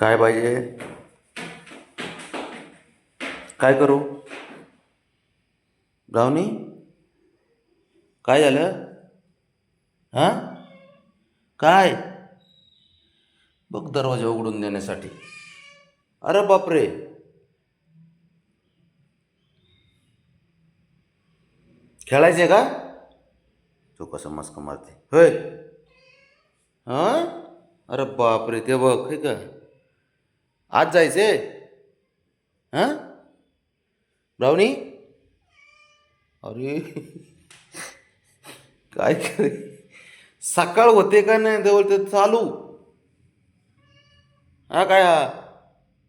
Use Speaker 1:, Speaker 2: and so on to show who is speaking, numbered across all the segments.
Speaker 1: काय पाहिजे? काय करू? ब्राउनी काय झालं? हां? काय? बघ दरवाजा उघडून देण्यासाठी. अरे बापरे! खेळायचे का? तो कसं मस्क मारते? होय. हां? अरे बापरे ते बघ हे का आज जायचे? हां? ब्राउनी अरे काय करे? सकाळ होते का नाही जवळ ते चालू. हा काय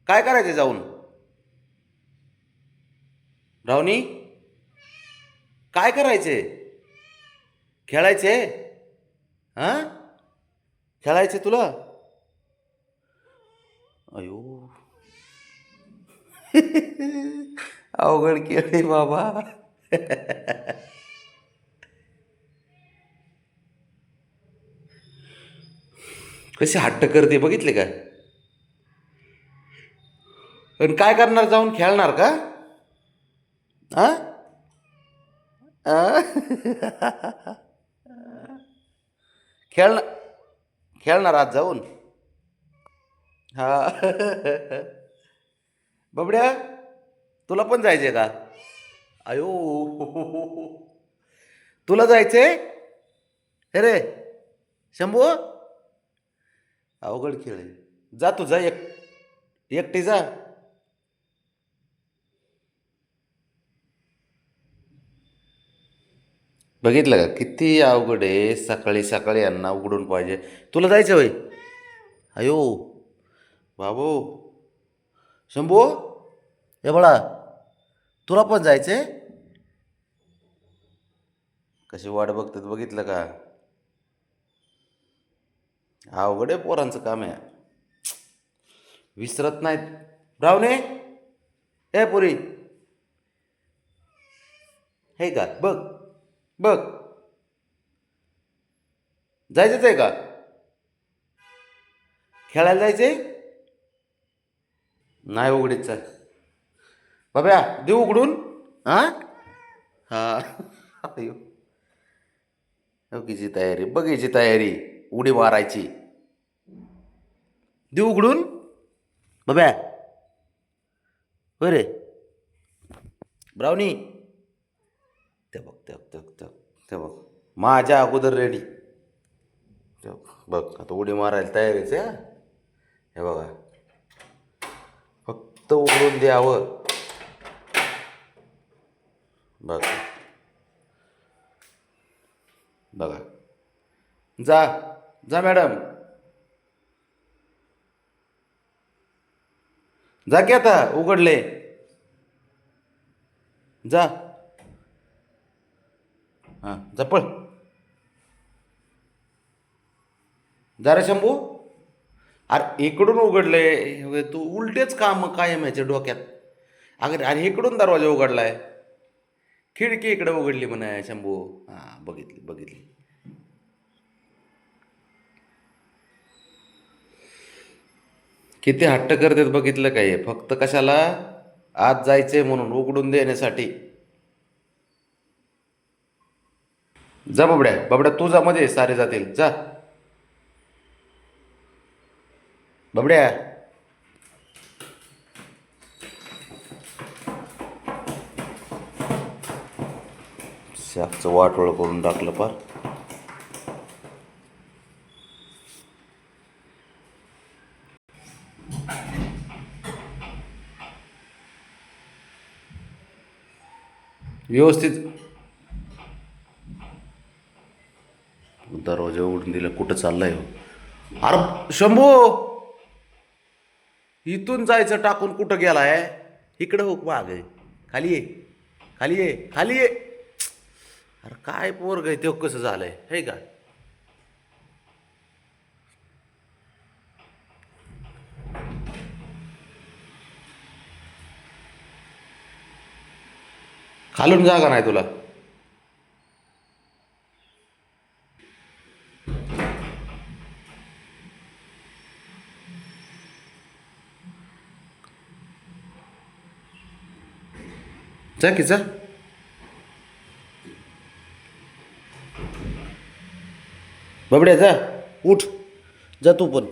Speaker 1: काय करायचं जाऊन? ब्राउनी काय करायचे? खेळायचे? हां? खेळायचे तुला? अयो. अवघड केळे बाबा. कशी हट्ट करते बघितले का? पण काय करणार जाऊन? खेळणार का? आ? खेळणार खेळणार आज जाऊन. हा. बबड्या तुला पण जायचे का? अयो. तुला जायचे हे रे शंभू? अवघड खेळ जा तू जा एक एकटी जा. बघितलं का? किती अवघड आहे. सकाळी सकाळी यांना उघडून पाहिजे. तुला जायचं होय? अयो. बाबू. शंभू हे बळा तुला पण जायचंय? कशी वाट बघतात बघितलं का? अवघड आहे पोरांचं काम आहे. विसरत नाहीत. रावणे ए पुरी. हे का? बघ बघ. जायचंच आहे का? खेळायला जायचंय? नाही उघडीच चाल. बाब्या देऊ उघडून? हां? हा. अयो. तयारी बघीची तयारी उडी मारायची. देऊ उघडून? बाब्या. बरे. रे ते बघ ते बघ ते बघ ते बघ माझ्या अगोदर रेडी बघ बघ आता उडी मारायला तयारीच आहे हे बघा. फक्त उघडून द्यावं. बघ. बघा. जा जा मॅडम. जा की आता उघडले. जा. हां जा पळ. जा रे शंभू. अरे इकडून उघडले हे तू उलटेच काम कायम ह्याच्या डोक्यात. अगं अरे इकडून दरवाजा उघडलाय. खिडकी इकडे उघडली म्हणा शंभू. हां बघितली बघितली. किती हट्ट करतात बघितलं काय फक्त कशाला? आज जायचंय म्हणून उघडून देण्यासाठी. जा बबड्या बाबड्या तू जा मध्ये सारे जातील. जा. बाबड्या. शाकचं वाटोळ करून टाकलं पार. व्यवस्थित. दरवाजा उघडून दिला कुठं चाललाय हो? अरे शंभू! इथून जायचं टाकून कुठं गेलाय? इकडं हो माग खाली ये. खाली ये. खाली ये. अरे काय पोरग आहे ते? कसं झालंय? हे का? खालून जागा नाही तुला? जा की जा. बबड्या जा. उठ. जा तू पण.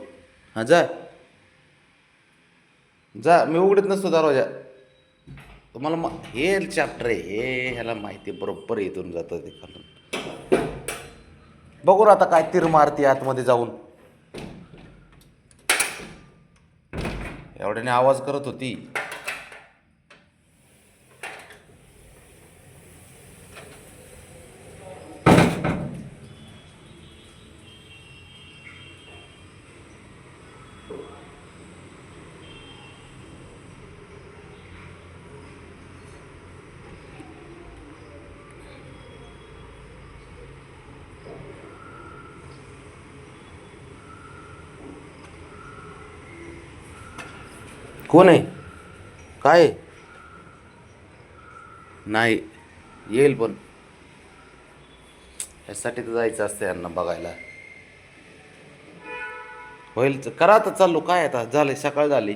Speaker 1: हां जा. जा. मी उघडत नसतो दरवाजा. तुम्हाला मा हे चॅप्टर आहे. हे ह्याला माहिती बरोबर इथून जातं ते खालून. बघू ना आता काय तीर मारते आतमध्ये जाऊन. एवढ्याने आवाज करत होती. कोण आहे? काय? नाही येईल पण. यासाठी तर जायचं असतं यांना बघायला. होईल. करा आता चाललो. काय आता? झालं सकाळ झाली.